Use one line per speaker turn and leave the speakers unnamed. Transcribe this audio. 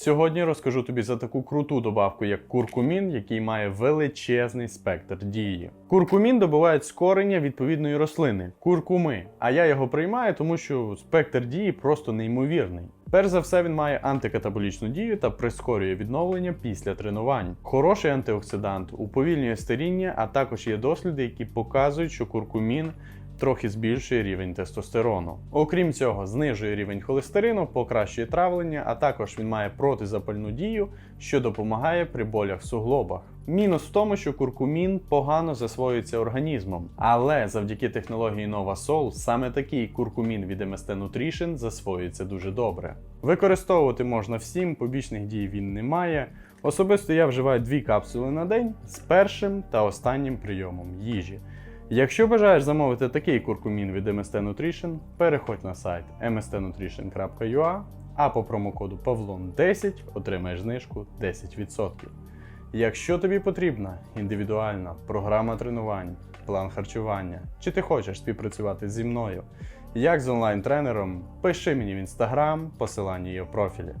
Сьогодні розкажу тобі за таку круту добавку, як куркумін, який має величезний спектр дії. Куркумін добувають з кореня відповідної рослини куркуми. А я його приймаю, тому що спектр дії просто неймовірний. Перш за все, він має антикатаболічну дію та прискорює відновлення після тренувань. Хороший антиоксидант, уповільнює старіння, а також є досліди, які показують, що куркумін трохи збільшує рівень тестостерону. Окрім цього, знижує рівень холестерину, покращує травлення, а також він має протизапальну дію, що допомагає при болях в суглобах. Мінус в тому, що куркумін погано засвоюється організмом, але завдяки технології NovaSol саме такий куркумін від MST Nutrition засвоюється дуже добре. Використовувати можна всім, побічних дій він не має. Особисто я вживаю дві капсули на день з першим та останнім прийомом їжі. Якщо бажаєш замовити такий куркумін від MST Nutrition, переходь на сайт mstnutrition.ua, а по промокоду PAVLON10 отримаєш знижку 10%. Якщо тобі потрібна індивідуальна програма тренувань, план харчування, чи ти хочеш співпрацювати зі мною, як з онлайн-тренером, пиши мені в інстаграм, посилання є в профілі.